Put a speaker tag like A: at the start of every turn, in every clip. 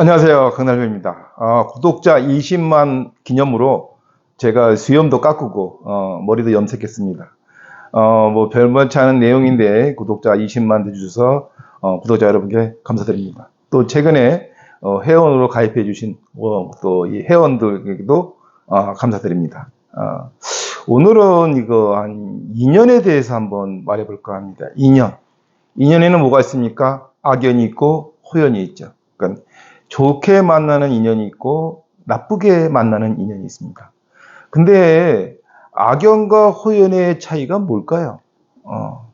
A: 안녕하세요. 강달배입니다. 어, 구독자 20만 기념으로 제가 수염도 깎고 어, 머리도 염색했습니다. 어, 뭐 별만치 않은 내용인데 구독자 20만 돼주셔서 어, 구독자 여러분께 감사드립니다. 또 최근에 어, 회원으로 가입해 주신 어, 또이 회원들에게도 어, 감사드립니다. 어, 오늘은 이거 한 인연에 대해서 한번 말해볼까 합니다. 인연. 인연에는 뭐가 있습니까? 악연이 있고 호연이 있죠. 그러니까 좋게 만나는 인연이 있고 나쁘게 만나는 인연이 있습니다. 근데 악연과 호연의 차이가 뭘까요? 어,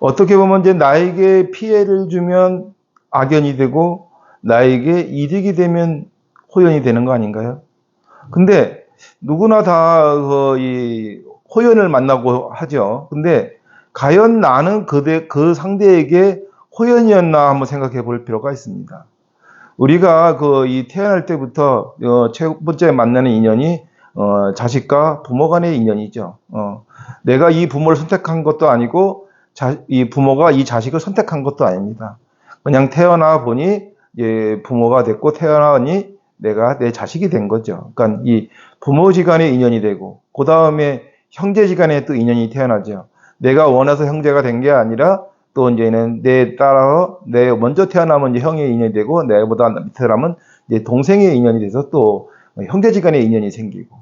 A: 어떻게 보면 이제 나에게 피해를 주면 악연이 되고 나에게 이득이 되면 호연이 되는 거 아닌가요? 근데 누구나 다이 호연을 만나고 하죠. 근데 과연 나는 그대, 그 상대에게 호연이었나 한번 생각해 볼 필요가 있습니다. 우리가 그 이 태어날 때부터 어, 첫 번째 만나는 인연이 어, 자식과 부모 간의 인연이죠. 어, 내가 이 부모를 선택한 것도 아니고 자, 이 부모가 이 자식을 선택한 것도 아닙니다. 그냥 태어나 보니 예, 부모가 됐고 태어나니 내가 내 자식이 된 거죠. 그러니까 이 부모지간의 인연이 되고 그 다음에 형제지간에 또 인연이 태어나죠. 내가 원해서 형제가 된 게 아니라 또 이제는 내 따라서 내 먼저 태어나면 이제 형의 인연이 되고 내보다 밑에라면 이제 동생의 인연이 돼서 또 형제지간의 인연이 생기고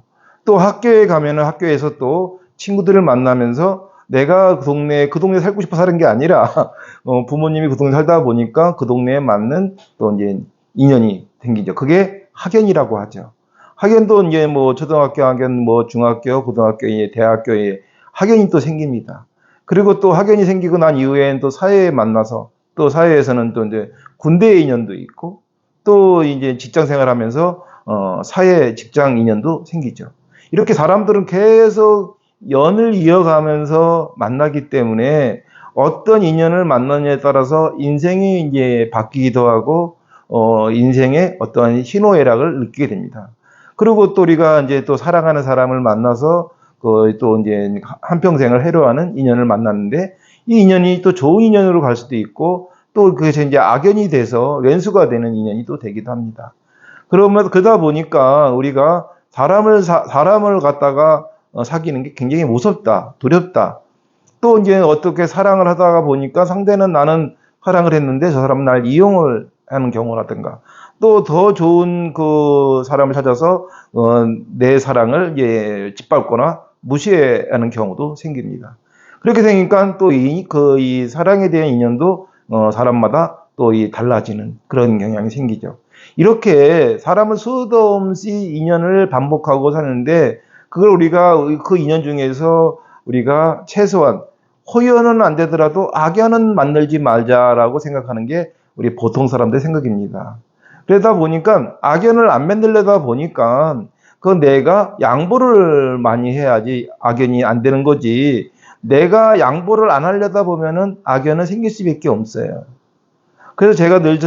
A: 또 학교에 가면은 학교에서 또 친구들을 만나면서 내가 그 동네 그 동네 살고 싶어 사는 게 아니라 어, 부모님이 그 동네 살다 보니까 그 동네에 맞는 또 이제 인연이 생기죠. 그게 학연이라고 하죠. 학연도 이제 뭐 초등학교 학연, 뭐 중학교, 고등학교, 대학교에 학연이 또 생깁니다. 그리고 또 학연이 생기고 난 이후엔 또 사회에 만나서 또 사회에서는 또 이제 군대 인연도 있고 또 이제 직장 생활하면서 어 사회 직장 인연도 생기죠. 이렇게 사람들은 계속 연을 이어가면서 만나기 때문에 어떤 인연을 만나느냐에 따라서 인생이 이제 바뀌기도 하고 어 인생의 어떠한 희노애락을 느끼게 됩니다. 그리고 또 우리가 이제 또 사랑하는 사람을 만나서 그 또 이제 한평생을 해로하는 인연을 만났는데 이 인연이 또 좋은 인연으로 갈 수도 있고 또 그것이 이제 악연이 돼서 왼수가 되는 인연이 또 되기도 합니다. 그러면 그러다 보니까 우리가 사람을 사, 람을 갖다가 어, 사귀는 게 굉장히 무섭다, 두렵다. 또 이제 어떻게 사랑을 하다가 보니까 상대는 나는 사랑을 했는데 저 사람은 날 이용을 하는 경우라든가 또 더 좋은 그 사람을 찾아서 어, 내 사랑을 예, 짓밟거나 무시하는 경우도 생깁니다. 그렇게 생기니까 또 이 그 이 사랑에 대한 인연도 어, 사람마다 또 이 달라지는 그런 경향이 생기죠. 이렇게 사람은 수도 없이 인연을 반복하고 사는데 그걸 우리가 그 인연 중에서 우리가 최소한 호연은 안 되더라도 악연은 만들지 말자라고 생각하는 게 우리 보통 사람들의 생각입니다. 그러다 보니까 악연을 안 만들려다 보니까 그 내가 양보를 많이 해야지 악연이 안 되는 거지. 내가 양보를 안 하려다 보면은 악연은 생길 수밖에 없어요. 그래서 제가 늘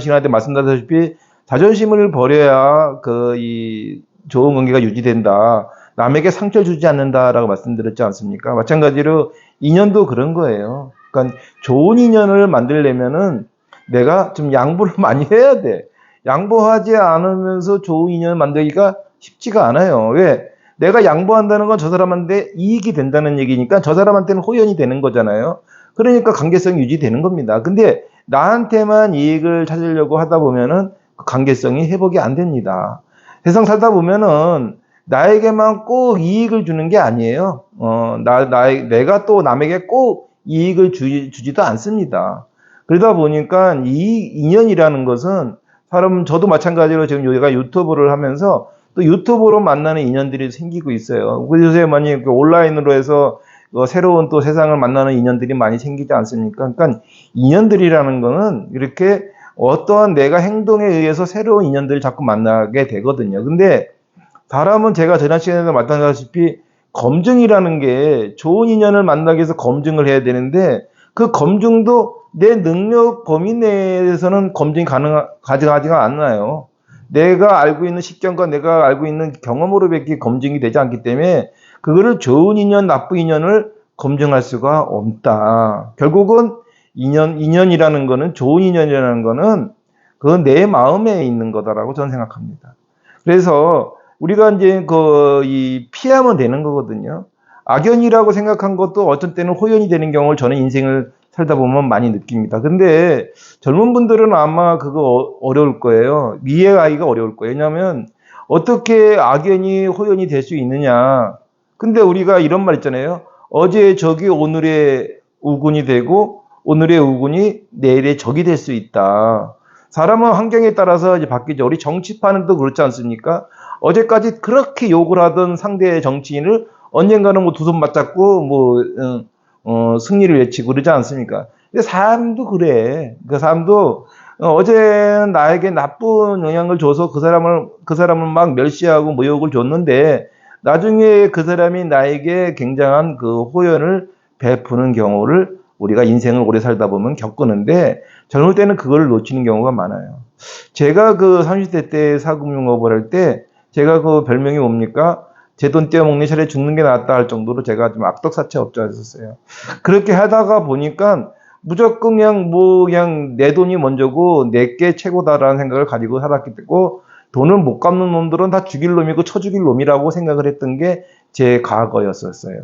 A: 시간에 말씀드렸다시피 자존심을 버려야 그 이 좋은 관계가 유지된다. 남에게 상처를 주지 않는다라고 말씀드렸지 않습니까? 마찬가지로 인연도 그런 거예요. 그러니까 좋은 인연을 만들려면은 내가 좀 양보를 많이 해야 돼. 양보하지 않으면서 좋은 인연을 만들기가 쉽지가 않아요. 왜? 내가 양보한다는 건 저 사람한테 이익이 된다는 얘기니까 저 사람한테는 호연이 되는 거잖아요. 그러니까 관계성이 유지되는 겁니다. 근데 나한테만 이익을 찾으려고 하다 보면은 그 관계성이 회복이 안 됩니다. 세상 살다 보면은 나에게만 꼭 이익을 주는 게 아니에요. 어, 나, 나, 내가 또 남에게 꼭 이익을 주, 주지도 않습니다. 그러다 보니까 이 인연이라는 것은 사람, 저도 마찬가지로 지금 여기가 유튜브를 하면서 또 유튜브로 만나는 인연들이 생기고 있어요. 요새 많이 그 온라인으로 해서 어, 새로운 또 세상을 만나는 인연들이 많이 생기지 않습니까? 그러니까 인연들이라는 거는 이렇게 어떠한 내가 행동에 의해서 새로운 인연들을 자꾸 만나게 되거든요. 근데 사람은 제가 지난 시간에도 말씀드렸다시피 검증이라는 게 좋은 인연을 만나기 위해서 검증을 해야 되는데 그 검증도 내 능력 범위 내에서는 검증이 가능, 가능하지가 않나요? 내가 알고 있는 식견과 내가 알고 있는 경험으로밖에 검증이 되지 않기 때문에 그거를 좋은 인연, 나쁜 인연을 검증할 수가 없다. 결국은 인연, 인연이라는 거는 좋은 인연이라는 거는 그건 내 마음에 있는 거다라고 저는 생각합니다. 그래서 우리가 이제 그, 이, 피하면 되는 거거든요. 악연이라고 생각한 것도 어떤 때는 호연이 되는 경우를 저는 인생을 살다 보면 많이 느낍니다. 근데 젊은 분들은 아마 그거 어- 어려울 거예요. 이해하기가 어려울 거예요. 왜냐하면 어떻게 악연이 호연이 될 수 있느냐. 근데 우리가 이런 말 있잖아요. 어제 적이 오늘의 우군이 되고 오늘의 우군이 내일의 적이 될 수 있다. 사람은 환경에 따라서 이제 바뀌죠. 우리 정치판도 그렇지 않습니까? 어제까지 그렇게 욕을 하던 상대의 정치인을 언젠가는 뭐 두 손 맞잡고 뭐 어, 어, 승리를 외치고 그러지 않습니까? 근데 사람도 그래. 그 사람도 어, 어제 나에게 나쁜 영향을 줘서 그 사람을 그 사람을 막 멸시하고 모욕을 줬는데 나중에 그 사람이 나에게 굉장한 그 호연을 베푸는 경우를 우리가 인생을 오래 살다 보면 겪는데 젊을 때는 그걸 놓치는 경우가 많아요. 제가 그 30대 때 사금융업을 할 때 제가 그 별명이 뭡니까? 제 돈 떼어먹는 차례 죽는 게 낫다 할 정도로 제가 좀 악덕사채 업자였었어요. 그렇게 하다가 보니까 무조건 그냥 뭐 그냥 내 돈이 먼저고 내게 최고다라는 생각을 가지고 살았기 때문에 돈을 못 갚는 놈들은 다 죽일 놈이고 쳐 죽일 놈이라고 생각을 했던 게 제 과거였었어요.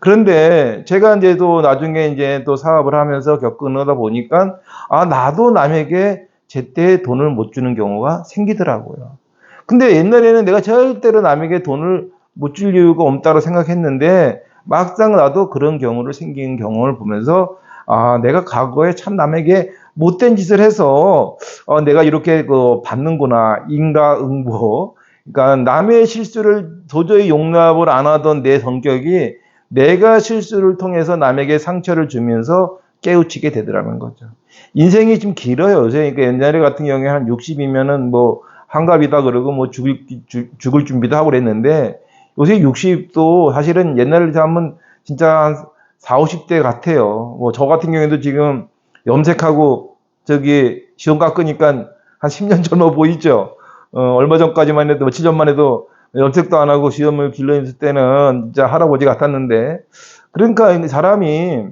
A: 그런데 제가 이제 또 나중에 이제 또 사업을 하면서 겪으다 보니까 아 나도 남에게 제때 돈을 못 주는 경우가 생기더라고요. 근데 옛날에는 내가 절대로 남에게 돈을 못 줄 이유가 없다고 생각했는데 막상 나도 그런 경우를 생긴 경험을 보면서 아 내가 과거에 참 남에게 못된 짓을 해서 어, 내가 이렇게 그 받는구나 인과응보 그러니까 남의 실수를 도저히 용납을 안 하던 내 성격이 내가 실수를 통해서 남에게 상처를 주면서 깨우치게 되더라는 거죠. 인생이 좀 길어요. 요새 그러니까 옛날에 같은 경우에 한 60이면은 뭐 한갑이다 그러고 뭐 죽을, 주- 죽을 준비도 하고 그랬는데 요새 60도 사실은 옛날에 하면 진짜 한 4, 50대 같아요. 뭐 저 같은 경우에도 지금 염색하고 저기 시험 깎으니까 한 10년 젊어 보이죠. 어, 얼마 전까지만 해도 며칠 전만 해도 염색도 안 하고 시험을 길러있을 때는 진짜 할아버지 같았는데 그러니까 이 사람이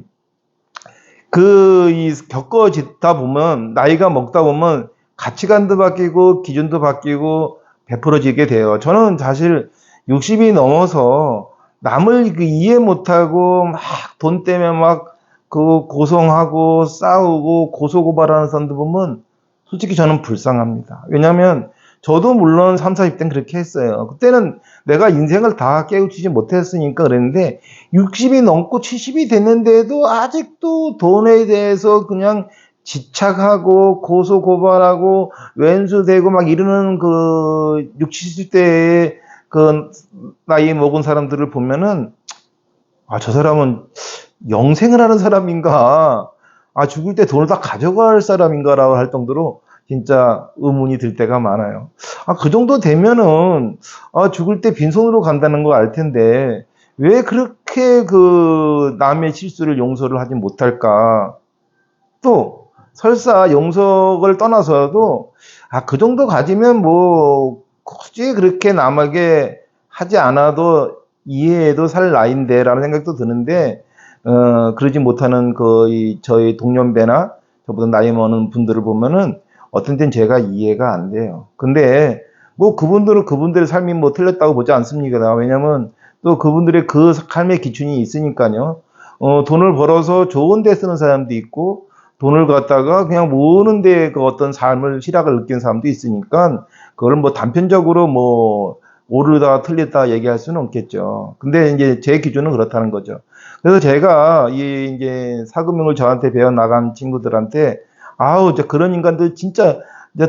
A: 그 이 겪어지다 보면 나이가 먹다 보면 가치관도 바뀌고 기준도 바뀌고 베풀어지게 돼요. 저는 사실 60이 넘어서 남을 그 이해 못하고 막 돈 때문에 막 그 고성하고 싸우고 고소고발하는 사람들 보면 솔직히 저는 불쌍합니다. 왜냐하면 저도 물론 3, 40대는 그렇게 했어요. 그때는 내가 인생을 다 깨우치지 못했으니까 그랬는데 60이 넘고 70이 됐는데도 아직도 돈에 대해서 그냥 집착하고 고소 고발하고 왼수되고 막 이러는 그 60, 70대의 그 나이 먹은 사람들을 보면은 아, 저 사람은 영생을 하는 사람인가? 아, 죽을 때 돈을 다 가져갈 사람인가라고 할 정도로 진짜 의문이 들 때가 많아요. 아, 그 정도 되면은, 아, 죽을 때 빈손으로 간다는 거 알 텐데, 왜 그렇게 그 남의 실수를 용서를 하지 못할까? 또, 설사 용서를 떠나서도, 아, 그 정도 가지면 뭐, 굳이 그렇게 남에게 하지 않아도 이해해도 살 나이인데 라는 생각도 드는데, 어, 그러지 못하는 그, 이, 저희 동년배나 저보다 나이 많은 분들을 보면은 어떤 땐 제가 이해가 안 돼요. 근데 뭐 그분들은 그분들의 삶이 뭐 틀렸다고 보지 않습니까? 왜냐면 또 그분들의 그 삶의 기준이 있으니까요. 어, 돈을 벌어서 좋은 데 쓰는 사람도 있고 돈을 갖다가 그냥 모으는 데그 어떤 삶을 실학을 느끼는 사람도 있으니까 그걸 뭐 단편적으로 뭐 옳다 틀렸다 얘기할 수는 없겠죠. 근데 이제 제 기준은 그렇다는 거죠. 그래서 제가 이 이제 사금융을 저한테 배워 나간 친구들한테 아우 저 그런 인간들 진짜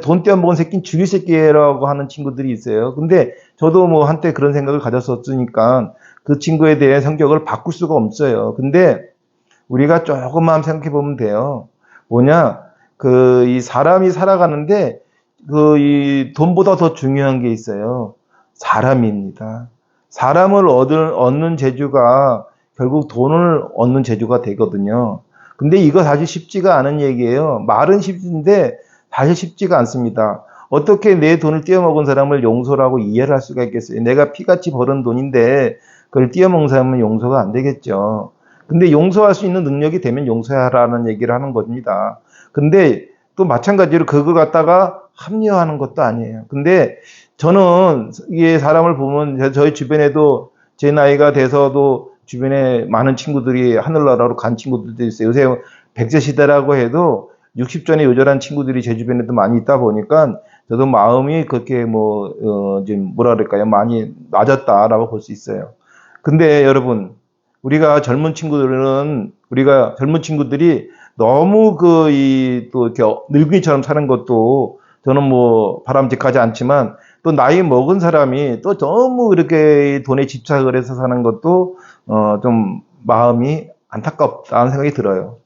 A: 돈 떼어먹은 새끼는 죽일 새끼라고 하는 친구들이 있어요. 근데 저도 뭐 한때 그런 생각을 가졌었으니까 그 친구에 대해 성격을 바꿀 수가 없어요. 근데 우리가 조금만 생각해 보면 돼요. 뭐냐 그 이 사람이 살아가는데 그 이 돈보다 더 중요한 게 있어요. 사람입니다. 사람을 얻을, 얻는 재주가 결국 돈을 얻는 재주가 되거든요. 근데 이거 사실 쉽지가 않은 얘기예요. 말은 쉽은데 사실 쉽지가 않습니다. 어떻게 내 돈을 떼어먹은 사람을 용서라고 이해를 할 수가 있겠어요? 내가 피같이 벌은 돈인데 그걸 떼어먹은 사람은 용서가 안 되겠죠. 근데 용서할 수 있는 능력이 되면 용서하라는 얘기를 하는 겁니다. 근데 또 마찬가지로 그걸 갖다가 합리화하는 것도 아니에요. 근데 저는 이게 사람을 보면 제- 저희 주변에도 제 나이가 돼서도 주변에 많은 친구들이 하늘나라로 간 친구들도 있어요. 요새 백세 시대라고 해도 60전에 요절한 친구들이 제 주변에도 많이 있다 보니까 저도 마음이 그렇게 뭐, 어, 좀 뭐라 그럴까요? 많이 낮았다라고 볼 수 있어요. 근데 여러분, 우리가 젊은 친구들은, 우리가 젊은 친구들이 너무 그, 이, 또 이렇게 늙은이처럼 사는 것도 저는 뭐 바람직하지 않지만 또 나이 먹은 사람이 또 너무 이렇게 돈에 집착을 해서 사는 것도 어, 좀 마음이 안타깝다는 생각이 들어요.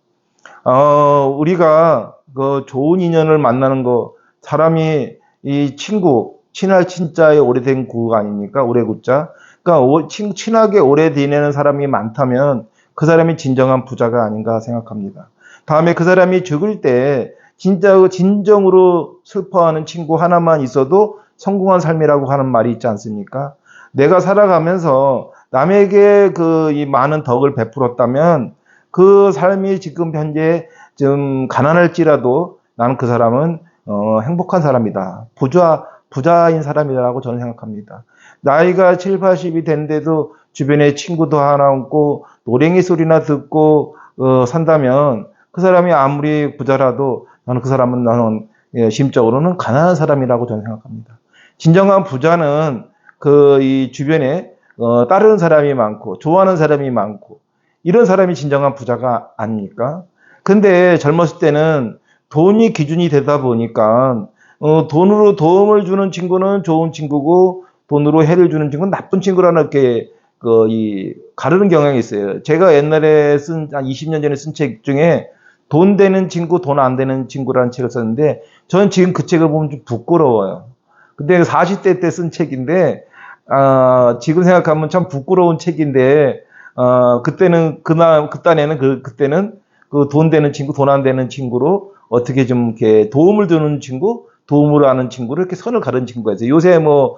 A: 어, 우리가 그 좋은 인연을 만나는 거, 사람이 이 친구, 친할 친자의 오래된 구 아닙니까? 오래 굿자. 그러니까 오- 친, 친하게 오래 지내는 사람이 많다면 그 사람이 진정한 부자가 아닌가 생각합니다. 다음에 그 사람이 죽을 때 진짜 진정으로 슬퍼하는 친구 하나만 있어도 성공한 삶이라고 하는 말이 있지 않습니까? 내가 살아가면서 남에게 그 이 많은 덕을 베풀었다면 그 삶이 지금 현재 좀 가난할지라도 나는 그 사람은 어, 행복한 사람이다. 부자 부자인 사람이라고 저는 생각합니다. 나이가 7, 80이 된데도 주변에 친구도 하나 없고 노랭이 소리나 듣고 어, 산다면 그 사람이 아무리 부자라도 나는 그 사람은 나는 예, 심적으로는 가난한 사람이라고 저는 생각합니다. 진정한 부자는 그 이 주변에 어, 따르는 사람이 많고 좋아하는 사람이 많고 이런 사람이 진정한 부자가 아닙니까? 근데 젊었을 때는 돈이 기준이 되다 보니까 어, 돈으로 도움을 주는 친구는 좋은 친구고 돈으로 해를 주는 친구는 나쁜 친구라는 이렇게 그 이 가르는 경향이 있어요. 제가 옛날에 쓴 한 20년 전에 쓴 책 중에 돈 되는 친구, 돈 안 되는 친구라는 책을 썼는데 저는 지금 그 책을 보면 좀 부끄러워요. 근데 40대 때 쓴 책인데 아, 지금 생각하면 참 부끄러운 책인데 어, 그때는 그날 그딴에는 그 그때는 그 돈 되는 친구, 돈 안 되는 친구로 어떻게 좀 이렇게 도움을 주는 친구, 도움을 하는 친구를 이렇게 선을 가른 친구가 있어요. 요새 뭐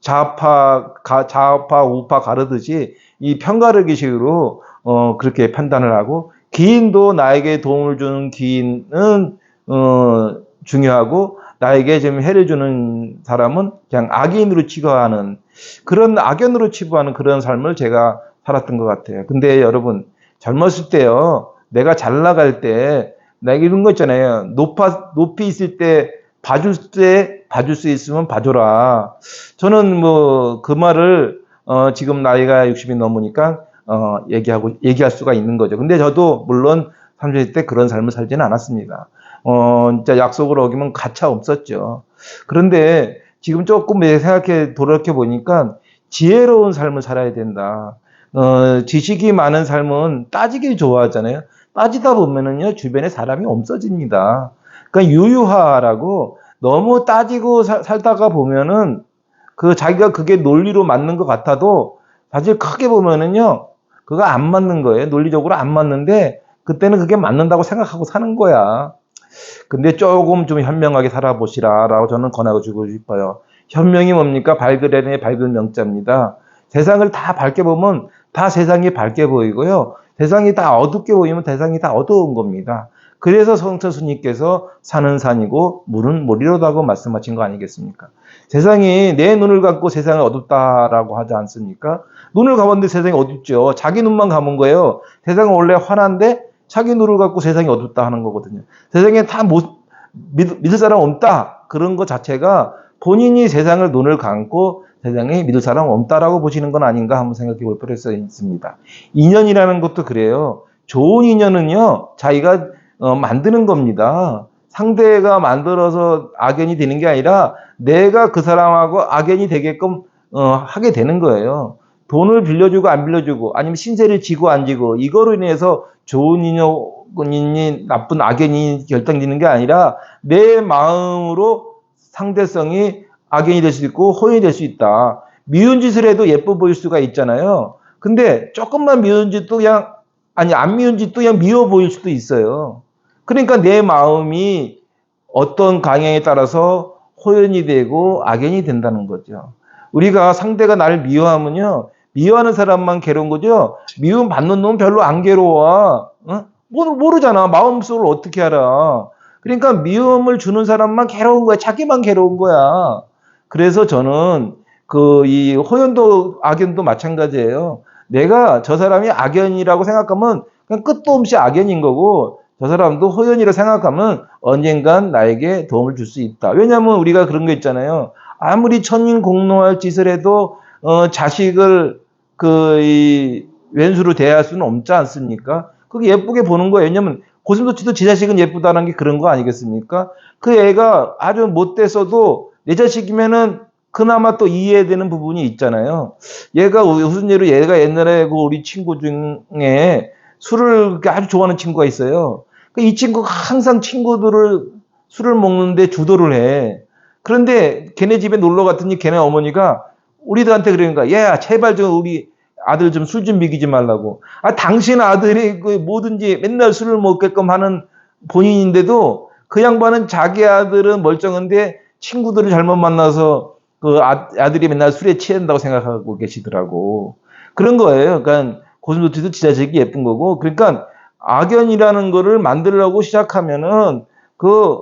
A: 좌파, 가, 좌파, 우파 가르듯이 이 편가르기식으로 어, 그렇게 판단을 하고 기인도 나에게 도움을 주는 기인은 어, 중요하고 나에게 좀 해를 주는 사람은 그냥 악인으로 취급하는 그런 악연으로 치부하는 그런 삶을 제가 살았던 것 같아요. 근데 여러분 젊었을 때요, 내가 잘 나갈 때 내가 이런 거 있잖아요. 높아 높이 있을 때 봐줄 때 봐줄 수 있으면 봐줘라. 저는 뭐 그 말을 어, 지금 나이가 60이 넘으니까 어, 얘기하고 얘기할 수가 있는 거죠. 근데 저도 물론 30대 그런 삶을 살지는 않았습니다. 어, 진짜 약속을 어기면 가차 없었죠. 그런데 지금 조금 생각해 돌이켜 보니까 지혜로운 삶을 살아야 된다. 어, 지식이 많은 삶은 따지기 좋아하잖아요. 따지다 보면은요, 주변에 사람이 없어집니다. 그러니까 유유하라고 너무 따지고 사- 살다가 보면은 그 자기가 그게 논리로 맞는 것 같아도 사실 크게 보면은요, 그거 안 맞는 거예요. 논리적으로 안 맞는데 그때는 그게 맞는다고 생각하고 사는 거야. 근데 조금 좀 현명하게 살아보시라라고 저는 권하고 주고 싶어요. 현명이 뭡니까? 밝으려니 밝은 명자입니다. 세상을 다 밝게 보면 다 세상이 밝게 보이고요. 세상이 다 어둡게 보이면 세상이 다 어두운 겁니다. 그래서 성처스님께서 산은 산이고 물은 물이로다고 말씀하신 거 아니겠습니까? 세상이 내 눈을 갖고 세상을 어둡다라고 하지 않습니까? 눈을 감았는데 세상이 어둡죠. 자기 눈만 감은 거예요. 세상은 원래 환한데 자기 눈을 갖고 세상이 어둡다 하는 거거든요. 세상에 다 못, 믿, 믿을 사람 없다. 그런 것 자체가 본인이 세상을 눈을 감고 세상에 믿을 사람 없다라고 보시는 건 아닌가 한번 생각해 볼 필요가 있습니다. 인연이라는 것도 그래요. 좋은 인연은요, 자기가 어, 만드는 겁니다. 상대가 만들어서 악연이 되는 게 아니라 내가 그 사람하고 악연이 되게끔 어, 하게 되는 거예요. 돈을 빌려주고 안 빌려주고 아니면 신세를 지고 안 지고 이거로 인해서 좋은 인연이 나쁜 악연이 결정되는 게 아니라 내 마음으로 상대성이 악연이 될 수 있고 호연이 될 수 있다. 미운 짓을 해도 예뻐 보일 수가 있잖아요. 근데 조금만 미운 짓도 그냥 아니 안 미운 짓도 그냥 미워 보일 수도 있어요. 그러니까 내 마음이 어떤 강향에 따라서 호연이 되고 악연이 된다는 거죠. 우리가 상대가 나를 미워하면요. 미워하는 사람만 괴로운 거죠. 미움 받는 놈은 별로 안 괴로워. 어? 모르, 모르잖아. 마음속을 어떻게 알아. 그러니까 미움을 주는 사람만 괴로운 거야. 자기만 괴로운 거야. 그래서 저는 그 이 호연도 악연도 마찬가지예요. 내가 저 사람이 악연이라고 생각하면 그냥 끝도 없이 악연인 거고 저 사람도 호연이라 생각하면 언젠간 나에게 도움을 줄 수 있다. 왜냐하면 우리가 그런 거 있잖아요. 아무리 천인 공노할 짓을 해도 어, 자식을 그 이 왼수로 대할 수는 없지 않습니까? 그게 예쁘게 보는 거예요. 왜냐면 고슴도치도 제 자식은 예쁘다는 게 그런 거 아니겠습니까? 그 애가 아주 못돼서도 내 자식이면은 그나마 또 이해되는 부분이 있잖아요. 얘가 무슨 예로 얘가 옛날에 그 우리 친구 중에 술을 아주 좋아하는 친구가 있어요. 그이 친구가 항상 친구들을 술을 먹는데 주도를 해. 그런데 걔네 집에 놀러 갔더니 걔네 어머니가 우리들한테 그러니까 얘야 제발 좀 우리 아들 좀술좀 먹이지 말라고. 아 당신 아들이 그 뭐든지 맨날 술을 먹게끔 하는 본인인데도 그 양반은 자기 아들은 멀쩡한데 친구들을 잘못 만나서 그 아, 아들이 맨날 술에 취한다고 생각하고 계시더라고. 그런 거예요. 그러니까 고슴도치도 지 자식이 예쁜 거고. 그러니까 악연이라는 거를 만들려고 시작하면은 그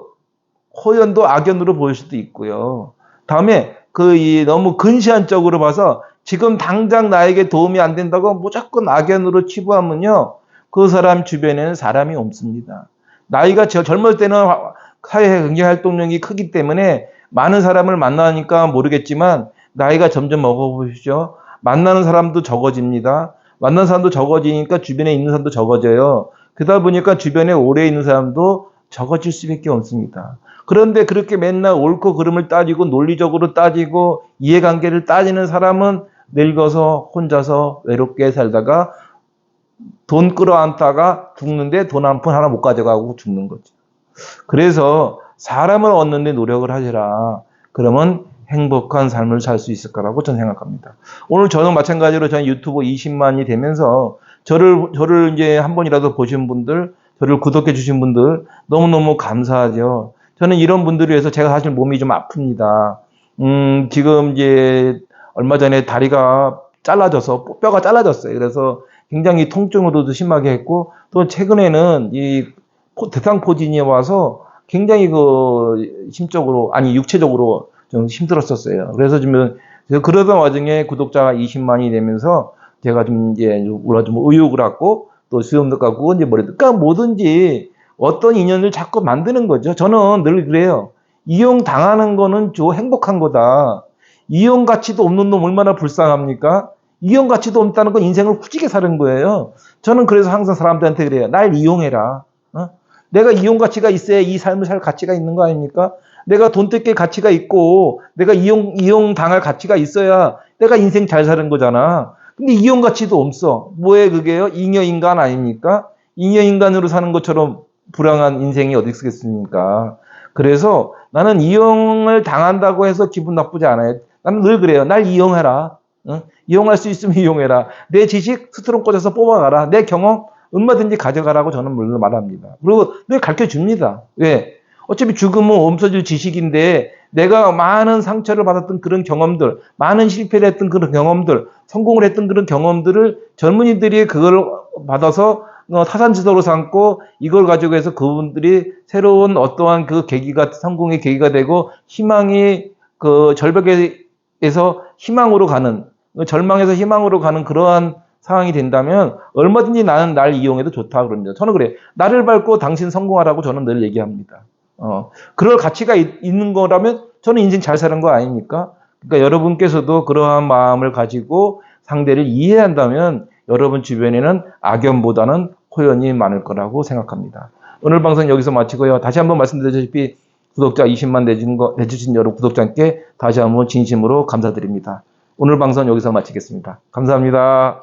A: 호연도 악연으로 보일 수도 있고요. 다음에 그 이 너무 근시안적으로 봐서 지금 당장 나에게 도움이 안 된다고 무조건 악연으로 치부하면요. 그 사람 주변에는 사람이 없습니다. 나이가 저- 젊을 때는 화- 사회 경제 활동력이 크기 때문에 많은 사람을 만나니까 모르겠지만 나이가 점점 먹어보시죠. 만나는 사람도 적어집니다. 만나는 사람도 적어지니까 주변에 있는 사람도 적어져요. 그러다 보니까 주변에 오래 있는 사람도 적어질 수밖에 없습니다. 그런데 그렇게 맨날 옳고 그름을 따지고 논리적으로 따지고 이해관계를 따지는 사람은 늙어서 혼자서 외롭게 살다가 돈 끌어안다가 죽는데 돈 한 푼 하나 못 가져가고 죽는 거죠. 그래서 사람을 얻는데 노력을 하시라. 그러면 행복한 삶을 살 수 있을 거라고 저는 생각합니다. 오늘 저는 마찬가지로 저는 유튜브 20만이 되면서 저를 저를 이제 한 번이라도 보신 분들, 저를 구독해 주신 분들 너무너무 감사하죠. 저는 이런 분들을 위해서 제가 사실 몸이 좀 아픕니다. 음, 지금 이제 얼마 전에 다리가 잘라져서 뼈가 잘라졌어요. 그래서 굉장히 통증으로도 심하게 했고 또 최근에는 이 포- 대상포진이 와서 굉장히 그 심적으로 아니 육체적으로 좀 힘들었었어요. 그래서 좀 그러던 와중에 구독자가 20만이 되면서 제가 좀 이제 물론 좀 의욕을 갖고 또 수염도 갖고 이제 머리도 그러니까 뭐든지 어떤 인연을 자꾸 만드는 거죠. 저는 늘 그래요. 이용 당하는 거는 저 행복한 거다. 이용 가치도 없는 놈 얼마나 불쌍합니까? 이용 가치도 없다는 건 인생을 후지게 사는 거예요. 저는 그래서 항상 사람들한테 그래요. 날 이용해라. 어? 내가 이용 가치가 있어야 이 삶을 살 가치가 있는 거 아닙니까? 내가 돈 뜯길 가치가 있고, 내가 이용, 이용 당할 가치가 있어야 내가 인생 잘 사는 거잖아. 근데 이용 가치도 없어. 뭐에 그게요? 잉여 인간 아닙니까? 잉여 인간으로 사는 것처럼 불행한 인생이 어디 있겠습니까? 그래서 나는 이용을 당한다고 해서 기분 나쁘지 않아요. 나는 늘 그래요. 날 이용해라. 응? 이용할 수 있으면 이용해라. 내 지식 스트롱 꽂아서 뽑아가라. 내 경험 얼마든지 가져가라고 저는 물론 말합니다. 그리고 늘 가르쳐 줍니다. 왜? 어차피 죽음은 없어질 지식인데 내가 많은 상처를 받았던 그런 경험들, 많은 실패를 했던 그런 경험들, 성공을 했던 그런 경험들을 젊은이들이 그걸 받아서 어, 타산지도로 삼고 이걸 가지고 해서 그분들이 새로운 어떠한 그 계기가 성공의 계기가 되고 희망이 그 절벽에서 희망으로 가는 그 절망에서 희망으로 가는 그러한 상황이 된다면 얼마든지 나는 날 이용해도 좋다 그럽니다. 저는 그래. 나를 밟고 당신 성공하라고 저는 늘 얘기합니다. 어, 그럴 가치가 있, 는 거라면 저는 인생 잘 사는 거 아닙니까? 그러니까 여러분께서도 그러한 마음을 가지고 상대를 이해한다면 여러분 주변에는 악연보다는 호연이 많을 거라고 생각합니다. 오늘 방송 여기서 마치고요. 다시 한번 말씀드렸다시피 구독자 20만 내준 거, 내주신 여러 구독자께 다시 한번 진심으로 감사드립니다. 오늘 방송 여기서 마치겠습니다. 감사합니다.